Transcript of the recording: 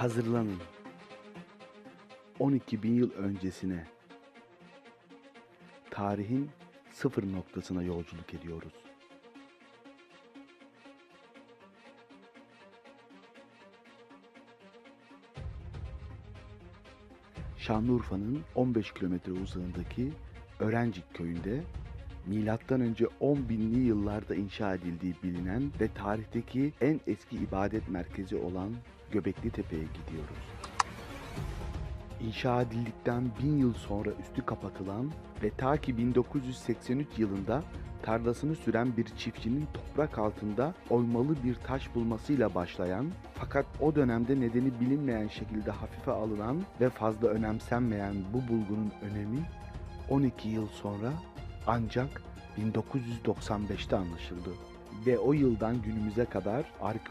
Hazırlanın. 12 bin yıl öncesine. Tarihin sıfır noktasına yolculuk ediyoruz. Şanlıurfa'nın 15 kilometre uzağındaki Örencik köyünde milattan önce 10 binli yıllarda inşa edildiği bilinen ve tarihteki en eski ibadet merkezi olan Göbekli Tepe'ye gidiyoruz. İnşa edildikten bin yıl sonra üstü kapatılan ve ta ki 1983 yılında tarlasını süren bir çiftçinin toprak altında oymalı bir taş bulmasıyla başlayan fakat o dönemde nedeni bilinmeyen şekilde hafife alınan ve fazla önemsenmeyen bu bulgunun önemi 12 yıl sonra ancak 1995'te anlaşıldı ve o yıldan günümüze kadar arkeolojik